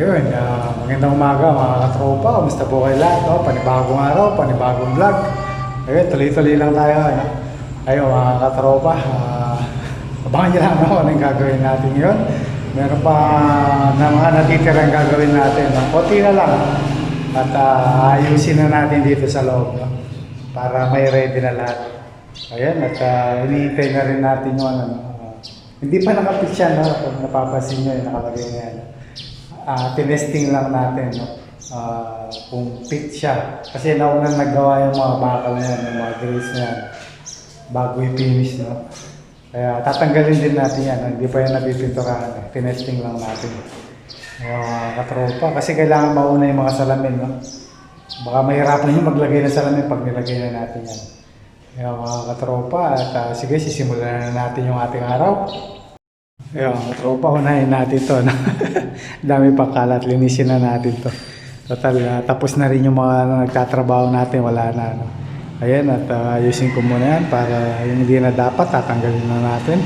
Ayun, uh, magandang umaga mga katropa. Kumusta po kayo lahat? No? Panibagong araw, panibagong vlog. Ayun, tuloy-tuloy lang tayo. Ano? Ayun mga katropa, uh, abangan nyo lang ako anong gagawin natin yun. Meron pa na mga natitirang gagawin natin. No? Konti na lang. At uh, ayusin na natin dito sa loob. No? Para may ready na lahat. Ayan, at uh, hinihintay na rin natin yung ano. Uh, hindi pa nakapit siya, no? Pag napapansin nyo, yung nakalagay na yan ah tinesting lang natin no? Ah, kung fit siya. Kasi naunang naggawa yung mga bakal na yan, yung mga grills na yan, bago i-finish. No? Kaya tatanggalin din natin yan. Hindi pa yan nabipinturahan. Eh. Tinesting lang natin. Mga katropa. Kasi kailangan mauna yung mga salamin. No? Baka mahirapan yung maglagay ng salamin pag nilagay na natin yan. Yung mga katropa. At ah, sige, sisimulan na natin yung ating araw. Ayun, tropa, unahin natin to. No? Dami pang kalat, linisin na natin to. Total, ah, tapos na rin yung mga nagtatrabaho natin, wala na. No? Ayan, at ah, ayusin ko muna yan para yung hindi na dapat, tatanggalin na natin.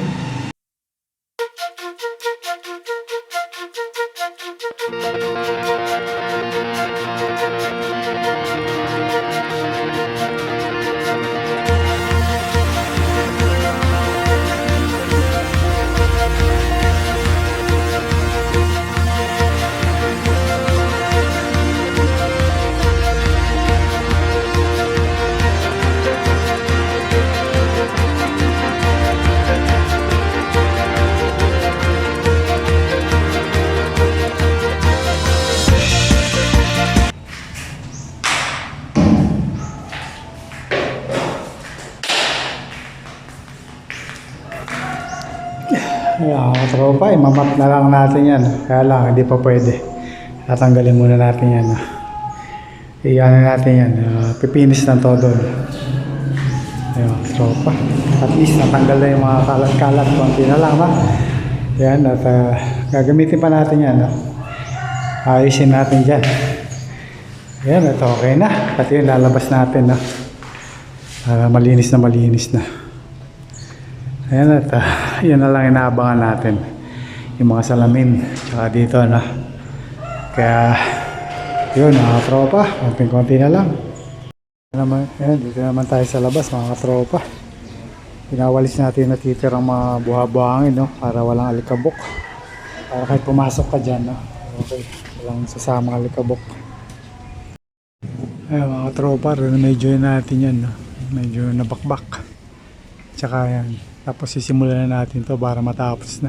Ayan, tropa, imamap na lang natin yan. Kaya lang, hindi pa pwede. Tatanggalin muna natin yan. no? Iyan natin yan. Uh, pipinis ng todo. Ayan, tropa. At least natanggal na yung mga kalat-kalat. Kunti na lang, ha? Yan, at ah, gagamitin pa natin yan. No? Ayusin natin dyan. Ayan, ito okay na. Pati yung lalabas natin, no? Para malinis na malinis na. Ayan at ah, yun na lang inaabangan natin. Yung mga salamin. Tsaka dito na. Kaya yun mga tropa. Konting-konti na lang. Naman, dito naman tayo sa labas mga tropa. Pinawalis natin na titirang mga buha-buhangin no? para walang alikabok. Para kahit pumasok ka dyan. No? Okay. Walang sasama alikabok. Ayan mga tropa. Medyo natin yan. No? Medyo nabakbak. Tsaka yan. Tapos sisimulan na natin to para matapos na.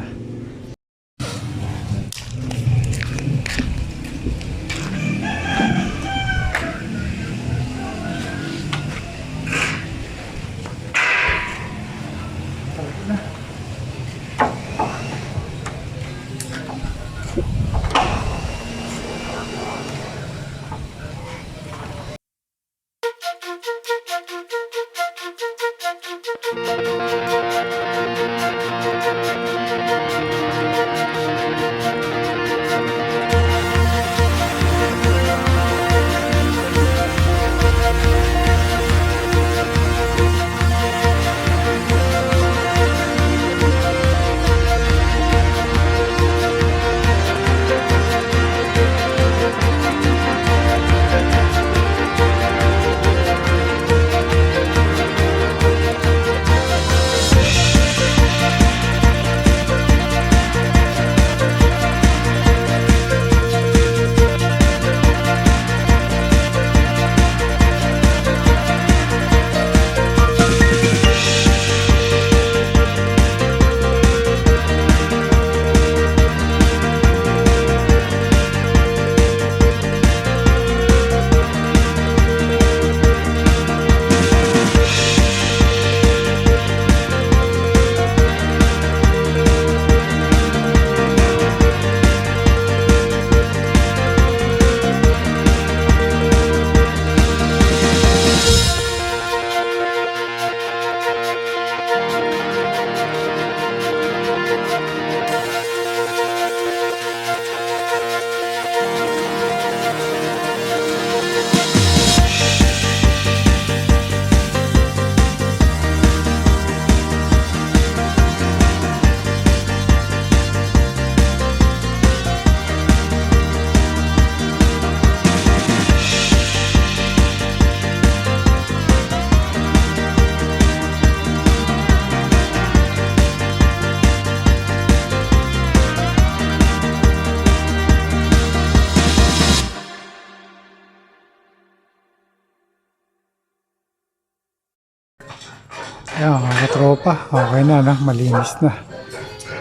Ayan, mga katropa. Okay na, no? malinis na.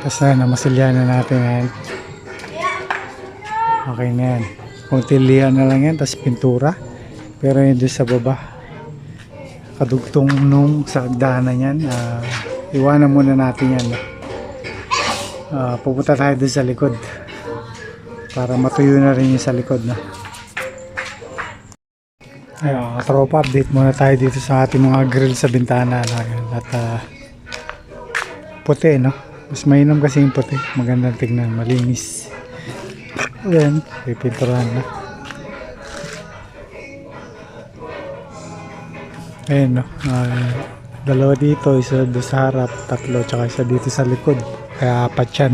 Tapos na, namasilyan na natin yan. Okay na yan. Kung tilihan na lang yan, tapos pintura. Pero yun doon sa baba. Kadugtong nung sa agdanan yan. ah, iwanan muna natin yan. No? Ah, pupunta tayo doon sa likod. Para matuyo na rin yung sa likod. No? Ayun, mga katropa, update muna tayo dito sa ating mga grill sa bintana. No? Ayun, At ah, puti, no? Mas mainam kasi yung puti. Magandang tignan, malinis. Ayan, pipinturahan na. Ayan, no? Ah, dalawa dito, isa doon sa harap, tatlo, tsaka isa dito sa likod. Kaya apat yan.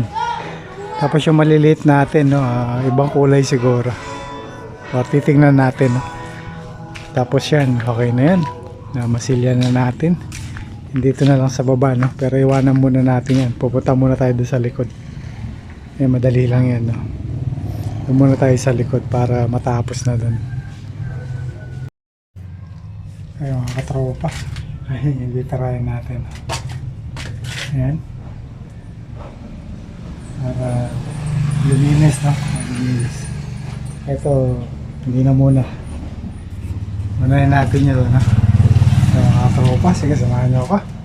Tapos yung maliliit natin, no? ah, ibang kulay siguro. O, titignan natin, no? Tapos yan, okay na yan. Na masilya na natin. Dito na lang sa baba, no? Pero iwanan muna natin yan. Pupunta muna tayo doon sa likod. Eh, madali lang yan, no? Doon muna tayo sa likod para matapos na doon. Ayun, mga katropa. Ayun, hindi tarayan natin. Ayan. Para luminis, no? Luminis. Ito, hindi na muna. Unahin natin yun, no? So, mga katropa, sige, samahan niyo ako.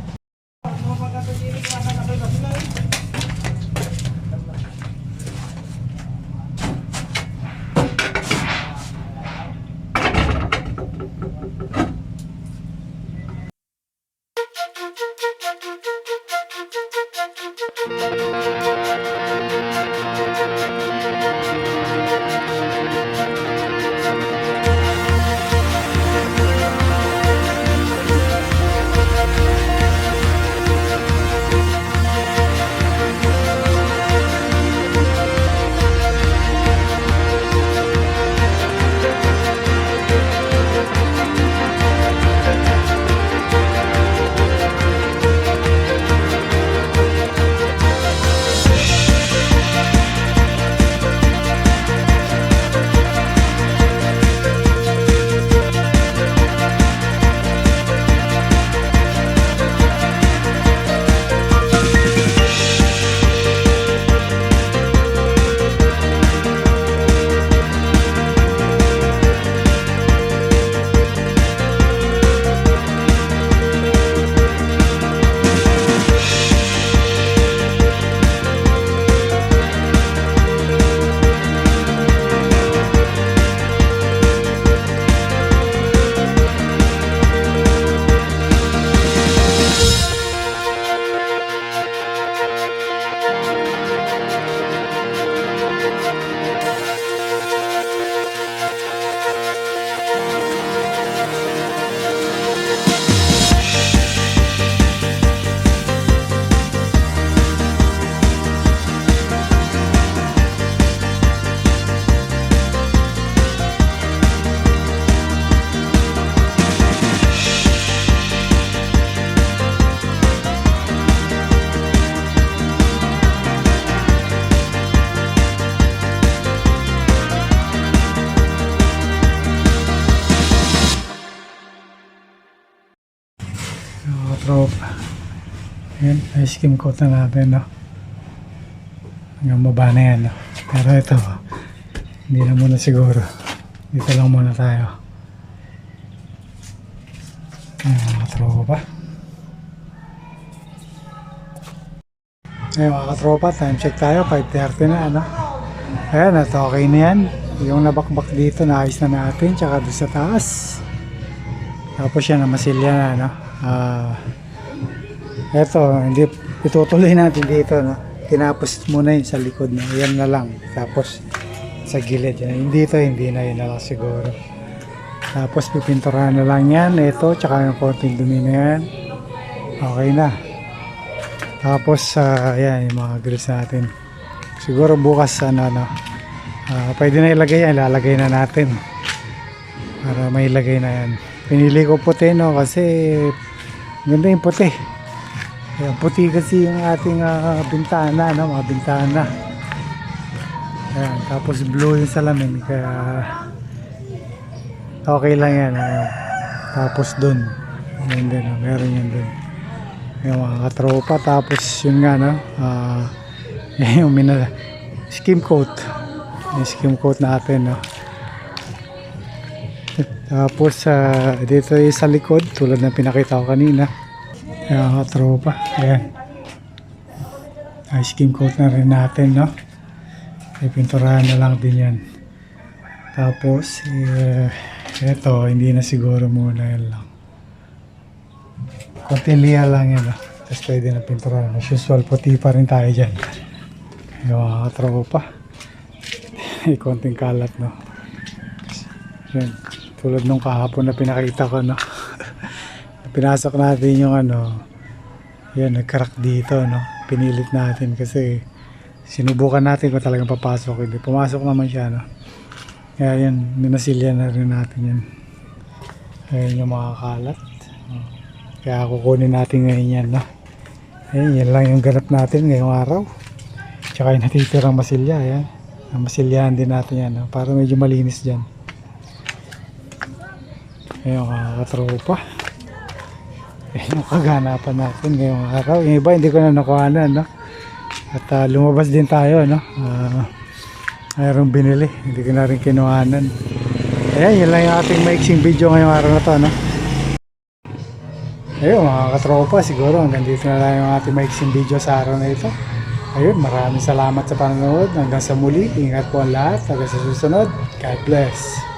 Mga tropa. Ayan, ice cream coat na natin, no? Hanggang baba na yan, no? Pero ito, hindi na muna siguro. Dito lang muna tayo. Ayan, mga tropa. Ayan, mga tropa, time check tayo. 5.30 na, ano? Ayan, at okay na yan. Yung nabakbak dito, naayos na natin. Tsaka doon sa taas. Tapos yan, namasilya na, no? Ah, eto, hindi, itutuloy natin dito, no? Tinapos muna yun sa likod, no? Yan na lang. Tapos, sa gilid, yan. Hindi ito, hindi na yun na lang siguro. Tapos, pipinturahan na lang yan. Ito, tsaka yung konting dumi na yan. Okay na. Tapos, ah, yan, yung mga grills natin. Siguro bukas, ano, ano, ah, pwede na ilagay yan. Ilalagay na natin. Para may ilagay na yan. Pinili ko puti no kasi ganda yung puti. Kaya puti kasi yung ating ah, bintana, no? mga bintana. Ayan, tapos blue yung salamin kaya okay lang yan. ah. Tapos dun, yun din, ah, meron yan dun. yung mga katropa. Tapos yun nga, no? ah yung mina, skim coat. Yung skim coat natin, no? Tapos ah, dito yung sa likod, tulad ng pinakita ko kanina. Mga katropa. Ayan. Ay, skim coat na rin natin, no? Ipinturahan na lang din yan. Tapos, eh, eto, hindi na siguro muna yan lang. Konti liya lang yan, no? Tapos pwede na pinturahan. As usual, puti pa rin tayo dyan. Yung mga katropa. May konting kalat, no? Yan. Tulad nung kahapon na pinakita ko, no? Pinasok natin yung ano, yan, nagkarak dito, no? Pinilit natin kasi sinubukan natin kung talagang papasok. Hindi, pumasok naman siya, no? Kaya yan, minasilya na rin natin yan. Ayan yung mga kalat. Kaya kukunin natin ngayon yan, no? Ayan, yan lang yung ganap natin ngayong araw. Tsaka yung natitirang masilya, ayan. Ah, Masilyahan din natin yan, no? Para medyo malinis dyan. Ayan, mga katropa. Ayan yung kaganapan natin ngayong araw. Yung iba, hindi ko na nakuhanan, no? At ah, lumabas din tayo, no? Ah, mayroong binili. Hindi ko na rin kinuhanan. Ayan, yun lang yung ating maiksing video ngayong araw na to, no? Ayun, mga katropa, siguro hanggang dito na lang yung ating maiksing video sa araw na ito. Ayun, maraming salamat sa panonood. Hanggang sa muli, ingat po ang lahat. Hanggang sa susunod, God bless.